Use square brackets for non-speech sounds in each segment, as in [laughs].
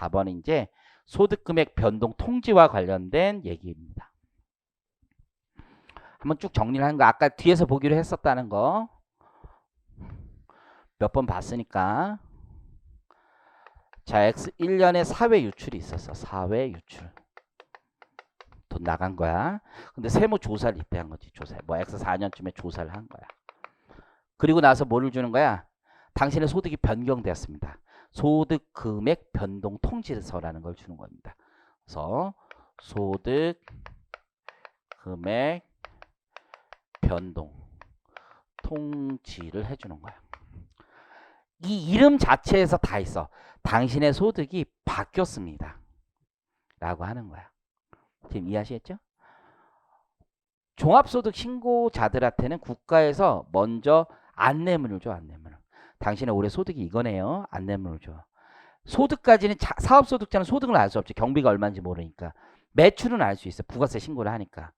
4번은 이제 소득금액 변동 통지와 관련된 얘기입니다. 한번 쭉 정리를 하는 거 아까 뒤에서 보기로 했었다는 거 몇 번 봤으니까. 자 X 1년에 사회 유출이 있었어 사회 유출. 돈 나간 거야. 근데 세무 조사를 이때 한 거지 조사. 뭐 X 4년쯤에 조사를 한 거야. 그리고 나서 뭐를 주는 거야? 당신의 소득이 변경되었습니다 소득 금액 변동 통지서라는 걸 주는 겁니다 그래서 소득 금액 변동 통지를 해주는 거야. 이 이름 자체에서 다 있어. 당신의 소득이 바뀌었습니다. 라고 하는 거야. 지금 이해하시겠죠? 종합소득 신고자들한테는 국가에서 먼저 안내문을 줘, 안내문을. 당신의 올해 소득이 이거네요. 안내문을 줘. 소득까지는 자- 사업소득자는 소득을 알 수 없지. 경비가 얼마인지 모르니까. 매출은 알 수 있어. 부가세 신고를 하니까.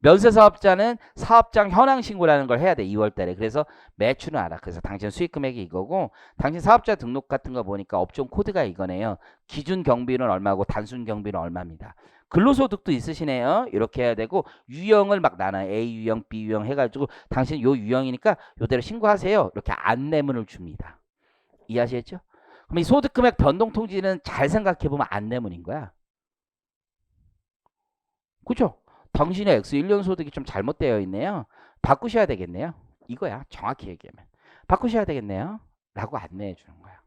면세사업자는 사업장 현황 신고라는 걸 해야 돼 2월 달에 그래서 매출은 알아 그래서 당신 수익 금액이 이거고 당신 사업자 등록 같은 거 보니까 업종 코드가 이거네요 기준 경비는 얼마고 단순 경비는 얼마입니다 근로소득도 있으시네요 이렇게 해야 되고 유형을 막 나눠 A 유형 B 유형 해가지고 당신 요 유형이니까 요대로 신고하세요 이렇게 안내문을 줍니다 이해하시겠죠? 그럼 이 소득금액 변동 통지는 잘 생각해보면 안내문인 거야 그죠? 당신의 X 1년 소득이 좀 잘못되어 있네요. 바꾸셔야 되겠네요. 이거야. 정확히 얘기하면. 바꾸셔야 되겠네요. 라고 안내해 주는 거야.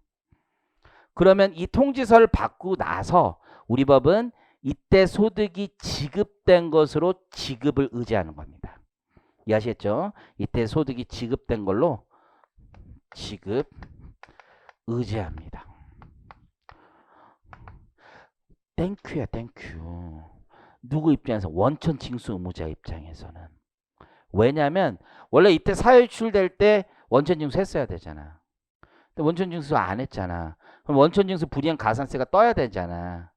그러면 이 통지서를 받고 나서 우리 법은 이때 소득이 지급된 것으로 지급을 의지하는 겁니다. 이해하시겠죠? 이때 소득이 지급된 걸로 지급 의지합니다. 땡큐야 땡큐. 누구 입장에서 원천 징수 의무자 입장에서는 왜냐하면 원래 이때 사유출될 때 원천 징수 했어야 되잖아. 근데 원천 징수 안 했잖아. 그럼 원천 징수 불이행 가산세가 떠야 되잖아.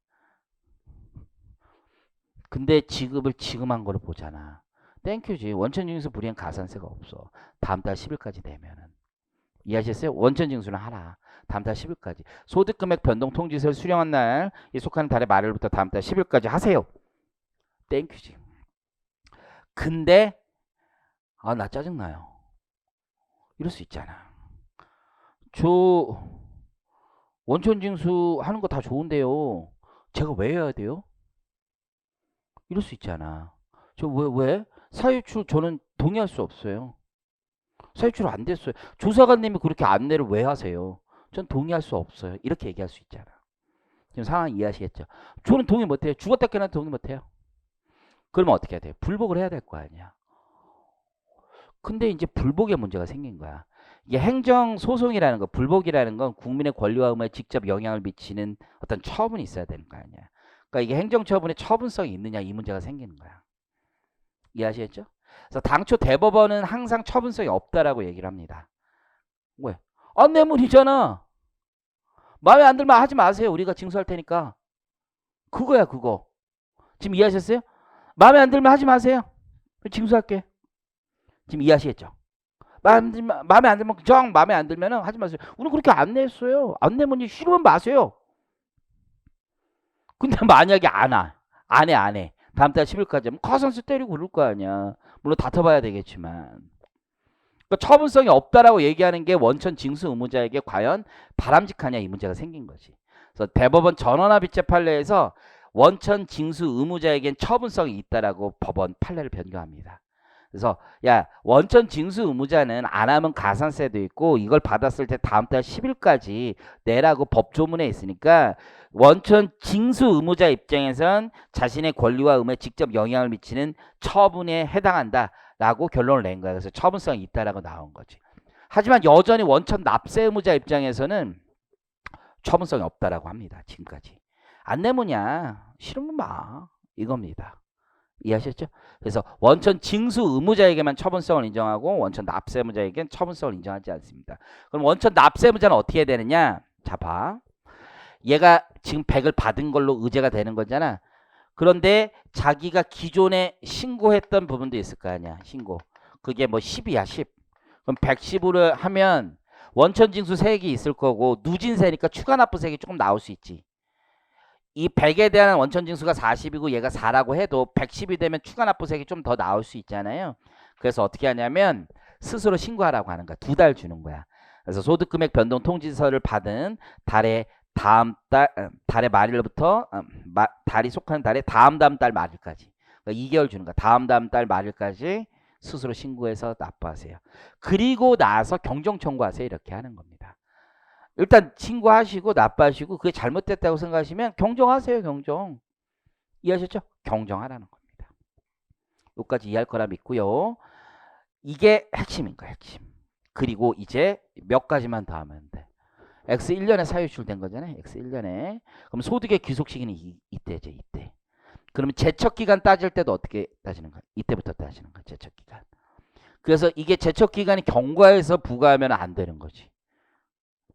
근데 지급을 지금 한 거를 보잖아. 땡큐지. 원천 징수 불이행 가산세가 없어. 다음 달 10일까지 되면은. 이해하셨어요? 원천 징수는 하라. 다음 달 10일까지. 소득금액 변동 통지서를 수령한 날, 이 속하는 달의 말일부터 다음 달 10일까지 하세요. 땡큐지. 근데 아 나 짜증나요. 이럴 수 있잖아. 저 원천징수 하는 거 다 좋은데요. 제가 왜 해야 돼요? 이럴 수 있잖아. 저 왜 왜? 사유출 저는 동의할 수 없어요. 사유출 안 됐어요. 조사관님이 그렇게 안내를 왜 하세요? 전 동의할 수 없어요. 이렇게 얘기할 수 있잖아. 지금 상황 이해하시겠죠? 저는 동의 못해요. 죽었다 깨나 동의 못해요. 그러면 어떻게 해야 돼요? 불복을 해야 될 거 아니야. 근데 이제 불복의 문제가 생긴 거야. 이게 행정 소송이라는 거, 불복이라는 건 국민의 권리와 의무에 직접 영향을 미치는 어떤 처분이 있어야 되는 거 아니야. 그러니까 이게 행정 처분의 처분성이 있느냐 이 문제가 생기는 거야. 이해하시겠죠? 그래서 당초 대법원은 항상 처분성이 없다라고 얘기를 합니다. 왜? 안내문이잖아. 마음에 안 들면 하지 마세요. 우리가 징수할 테니까. 그거야 그거. 지금 이해하셨어요? 마음에 안 들면 하지 마세요. 징수할게. 지금 이해하시겠죠? 마음에, 들면, 마음에 안 들면 정 마음에 안 들면 하지 마세요. 우리 그렇게 안내했어요. 안내문이 싫으면 마세요. 근데 만약에 안 와. 안 해, 안 해. 다음 달 10일까지 하면 가산세 때리고 그럴 거 아니야. 물론 다퉈봐야 되겠지만. 그러니까 처분성이 없다라고 얘기하는 게 원천 징수 의무자에게 과연 바람직하냐 이 문제가 생긴 거지. 그래서 대법원 전원합의체 판례에서 원천 징수 의무자에겐 처분성이 있다라고 법원 판례를 변경합니다. 그래서 야 원천 징수 의무자는 안 하면 가산세도 있고 이걸 받았을 때 다음 달 10일까지 내라고 법조문에 있으니까 원천 징수 의무자 입장에선 자신의 권리와 의무에 직접 영향을 미치는 처분에 해당한다라고 결론을 낸 거야. 그래서 처분성이 있다라고 나온 거지. 하지만 여전히 원천 납세 의무자 입장에서는 처분성이 없다라고 합니다. 지금까지. 안내문이야. 싫으면 마. 이겁니다. 이해하셨죠? 그래서 원천 징수 의무자에게만 처분성을 인정하고 원천 납세 의무자에게는 처분성을 인정하지 않습니다. 그럼 원천 납세 의무자는 어떻게 해야 되느냐? 자 봐. 얘가 지금 100을 받은 걸로 의제가 되는 거잖아. 그런데 자기가 기존에 신고했던 부분도 있을 거 아니야. 신고. 그게 뭐 10이야, 10. 그럼 110으로 하면 원천 징수 세액이 있을 거고 누진세니까 추가 납부세액이 조금 나올 수 있지. 이 100에 대한 원천 징수가 40이고 얘가 4라고 해도 110이 되면 추가 납부색이 좀 더 나올 수 있잖아요. 그래서 어떻게 하냐면 스스로 신고하라고 하는 거야. 두 달 주는 거야. 그래서 소득금액 변동 통지서를 받은 달의 다음 달 어, 달의 말일부터 어, 마- 달이 속하는 달의 다음 다음 달 말일까지 그러니까 2개월 주는 거야. 다음 다음 달 말일까지 스스로 신고해서 납부하세요. 그리고 나서 경정 청구하세요. 이렇게 하는 겁니다. 일단 신고하시고 납부하시고 그게 잘못됐다고 생각하시면 경정하세요. 경정. 이해하셨죠? 경정하라는 겁니다. 여기까지 이해할 거라 믿고요. 이게 핵심인 거야. 핵심. 그리고 이제 몇 가지만 더 하면 돼. X 1년에 사유출 된 거잖아요. X 1년에. 그럼 소득의 귀속 시기는 이, 이때죠. 이때. 그러면 제척 기간 따질 때도 어떻게 따지는 거야? 이때부터 따지는 거야. 제척 기간. 그래서 이게 제척 기간이 경과해서 부과하면 안 되는 거지.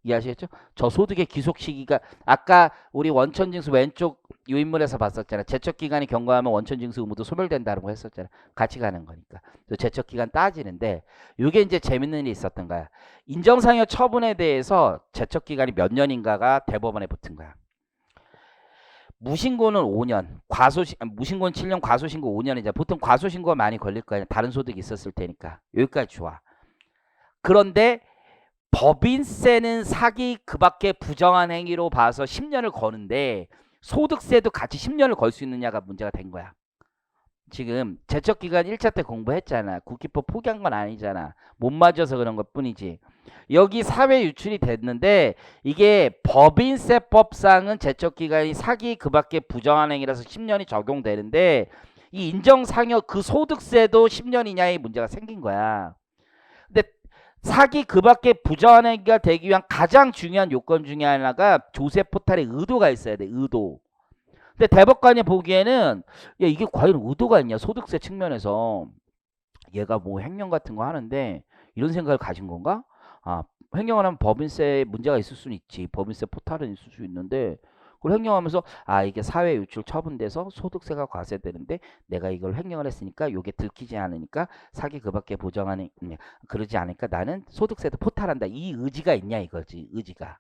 이해하시겠죠? 저 소득의 귀속 시기가 아까 우리 원천징수 왼쪽 요인물에서 봤었잖아. 제척 기간이 경과하면 원천징수 의무도 소멸된다는 거 했었잖아. 같이 가는 거니까. 그래서 제척 기간 따지는데 이게 이제 재밌는 일이 있었던 거야. 인정상여 처분에 대해서 제척 기간이 몇 년인가가 대법원에 붙은 거야. 무신고는 5년, 과소신 아니, 무신고는 7년, 과소신고 5년이자 보통 과소신고가 많이 걸릴 거야. 다른 소득이 있었을 테니까 여기까지 좋아. 그런데 법인세는 사기 그 밖에 부정한 행위로 봐서 10년을 거는데 소득세도 같이 10년을 걸 수 있느냐가 문제가 된 거야. 지금 제척 기간 1차 때 공부했잖아. 국기법 포기한 건 아니잖아. 못 맞아서 그런 것 뿐이지. 여기 사회 유출이 됐는데 이게 법인세법상은 제척 기간이 사기 그 밖에 부정한 행위라서 10년이 적용되는데 이 인정상여 그 소득세도 10년 이냐의 문제가 생긴 거야. 근데 사기 그 밖에 부정한 행위가 되기 위한 가장 중요한 요건 중에 하나가 조세 포탈에 의도가 있어야 돼. 의도. 근데 대법관이 보기에는 야 이게 과연 의도가 있냐 소득세 측면에서 얘가 뭐 횡령 같은 거 하는데 이런 생각을 가진 건가? 아 횡령을 하면 법인세에 문제가 있을 수는 있지 법인세 포탈은 있을 수 있는데 그걸 횡령하면서 아 이게 사회 유출 처분돼서 소득세가 과세되는데 내가 이걸 횡령을 했으니까 요게 들키지 않으니까 사기 그밖에 보정하는 음, 그러지 않으니까 나는 소득세도 포탈한다. 이 의지가 있냐 이거지 의지가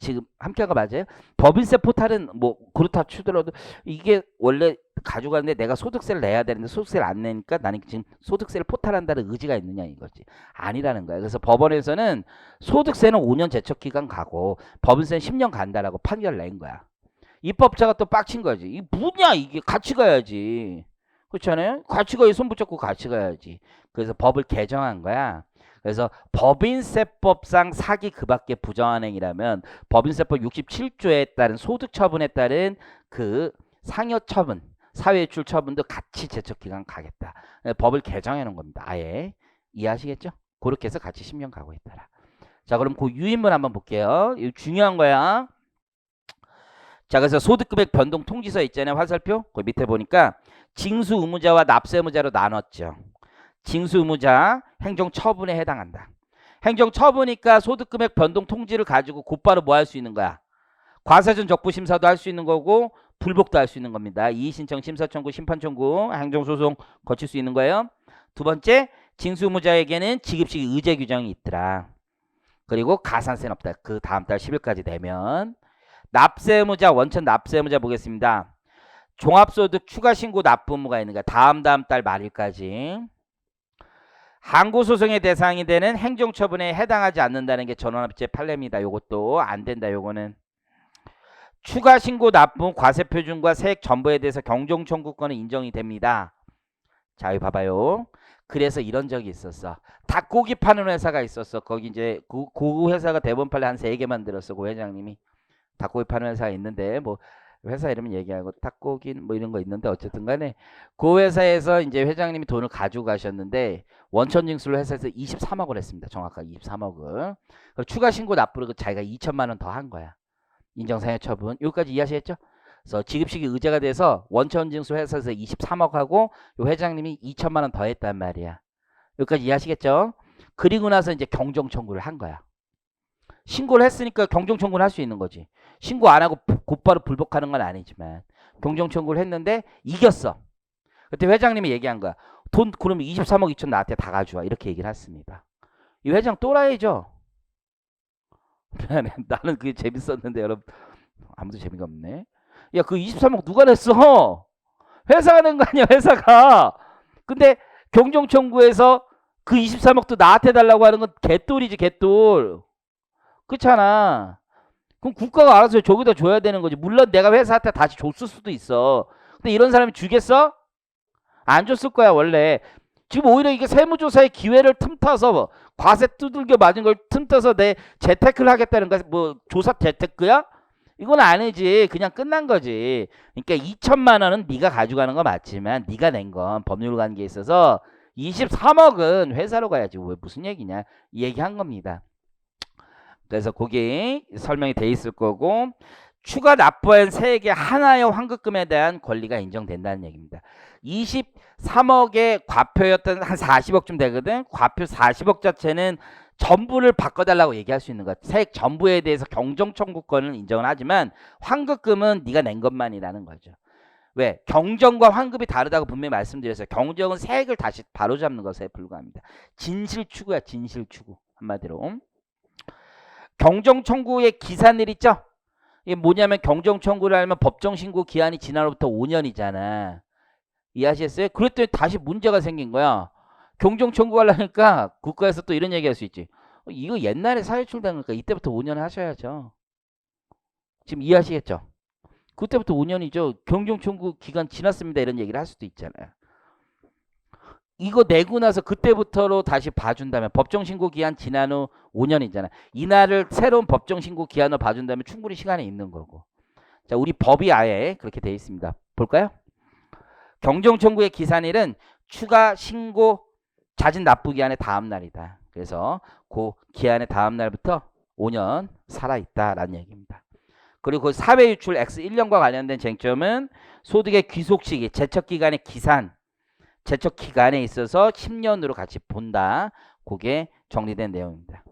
지금 함께 한 거 맞아요? 법인세 포탈은 뭐 그렇다 치더라도 이게 원래 가져가는데 내가 소득세를 내야 되는데 소득세를 안 내니까 나는 지금 소득세를 포탈한다는 의지가 있느냐 이거지. 아니라는 거야 그래서 법원에서는 소득세는 5년 제척 기간 가고 법인세는 10년 간다라고 판결을 낸 거야. 입법자가 또 빡친 거지. 이 뭐냐 이게 같이 가야지. 그렇잖아요? 같이 가야 손 붙잡고 같이 가야지. 그래서 법을 개정한 거야 그래서 법인세법상 사기 그 밖에 부정한 행위라면 법인세법 67조에 따른 소득 처분에 따른 그 상여 처분, 사회출 처분도 같이 제척 기간 가겠다. 네, 법을 개정해 놓은 겁니다. 아예 이해하시겠죠? 그렇게 해서 같이 10년 가고 있더라. 자, 그럼 그 유인물 한번 볼게요. 이거 중요한 거야. 자, 그래서 소득금액 변동 통지서 있잖아요. 화살표. 그 밑에 보니까 징수 의무자와 납세 의무자로 나눴죠. 징수 의무자 행정 처분에 해당한다. 행정 처분이니까 소득금액 변동 통지를 가지고 곧바로 뭐 할 수 있는 거야? 과세전 적부 심사도 할 수 있는 거고 불복도 할 수 있는 겁니다. 이의 신청, 심사 청구, 심판 청구, 행정 소송 거칠 수 있는 거예요. 두 번째, 징수 의무자에게는 지급식 의제 규정이 있더라. 그리고 가산세는 없다. 그 다음 달 10일까지 되면 납세 의무자 원천 납세 의무자 보겠습니다. 종합소득 추가 신고 납부 의무가 있는 거야. 다음 다음 달 말일까지. 항고소송의 대상이 되는 행정처분에 해당하지 않는다는 게 전원합체 판례입니다. 요것도 안 된다. 요거는 추가 신고 납부 과세 표준과 세액 전부에 대해서 경정 청구권은 인정이 됩니다. 자, 여기 봐봐요. 그래서 이런 적이 있었어. 닭고기 파는 회사가 있었어. 거기 이제 그, 그 회사가 대본 판례 한 세 개 만들었어. 그 회장님이 닭고기 파는 회사가 있는데 뭐 회사 이름 얘기하고 닭고기 뭐 이런 거 있는데 어쨌든 간에 그 회사에서 이제 회장님이 돈을 가지고 가셨는데 원천 징수를 회사에서 23억을 했습니다. 정확하게 23억을. 그리고 추가 신고 납부를 자기가 2천만 원 더 한 거야. 인정상해 처분. 여기까지 이해하시겠죠? 그래서 지급식이 의제가 돼서 원천 징수 회사에서 23억 하고 요 회장님이 2천만 원 더 했단 말이야. 여기까지 이해하시겠죠? 그리고 나서 이제 경정 청구를 한 거야. 신고를 했으니까 경정 청구를 할 수 있는 거지. 신고 안 하고 부- 곧바로 불복하는 건 아니지만 경정 청구를 했는데 이겼어. 그때 회장님이 얘기한 거야. 돈 그러면 23억 2천 나한테 다 가져와 이렇게 얘기를 했습니다. 이 회장 또라이죠. [laughs] 나는 그게 재밌었는데 여러분 아무도 재미가 없네. 야, 그 23억 누가 냈어? 회사가 낸 거 아니야, 회사가. 근데 경정 청구에서 그 23억도 나한테 달라고 하는 건 개똘이지, 개똘. 그렇잖아. 그럼 국가가 알아서 저기다 줘야 되는 거지. 물론 내가 회사한테 다시 줬을 수도 있어. 근데 이런 사람이 주겠어? 안 줬을 거야, 원래. 지금 오히려 이게 세무조사의 기회를 틈타서 과세 두들겨 맞은 걸 틈타서 내 재테크를 하겠다는 거야. 뭐 조사 재테크야? 이건 아니지. 그냥 끝난 거지. 그러니까 2천만 원은 네가 가져가는 거 맞지만 네가 낸 건 법률 관계에 있어서 23억은 회사로 가야지. 왜 무슨 얘기냐? 이 얘기 한 겁니다. 그래서 거기 설명이 돼 있을 거고 추가 납부한 세액의 하나의 환급금에 대한 권리가 인정된다는 얘기입니다. 23억의 과표였던 한 40억쯤 되거든. 과표 40억 자체는 전부를 바꿔달라고 얘기할 수 있는 것. 세액 전부에 대해서 경정 청구권을 인정을 하지만 환급금은 네가 낸 것만이라는 거죠. 왜? 경정과 환급이 다르다고 분명히 말씀드렸어요. 경정은 세액을 다시 바로잡는 것에 불과합니다. 진실 추구야, 진실 추구. 한마디로. 경정 청구의 기산일 있죠? 이게 뭐냐면 경정 청구를 하면 법정 신고 기한이 지나로부터 5년이잖아. 이해하시겠어요? 그랬더니 다시 문제가 생긴 거야. 경정 청구하려니까 국가에서 또 이런 얘기 할 수 있지. 어, 이거 옛날에 사유출된 거니까 이때부터 5년 하셔야죠. 지금 이해하시겠죠? 그때부터 5년이죠. 경정 청구 기간 지났습니다. 이런 얘기를 할 수도 있잖아요. 이거 내고 나서 그때부터로 다시 봐준다면 법정 신고 기한 지난 후 5년이잖아. 이날을 새로운 법정 신고 기한으로 봐준다면 충분히 시간이 있는 거고. 자, 우리 법이 아예 그렇게 돼 있습니다. 볼까요? 경정 청구의 기산일은 추가 신고 자진 납부 기한의 다음 날이다. 그래서 그 기한의 다음 날부터 5년 살아 있다라는 얘기입니다. 그리고 그 사회 유출 X 1년과 관련된 쟁점은 소득의 귀속 시기, 제척 기간의 기산, 제척 기간에 있어서 10년으로 같이 본다. 그게 정리된 내용입니다.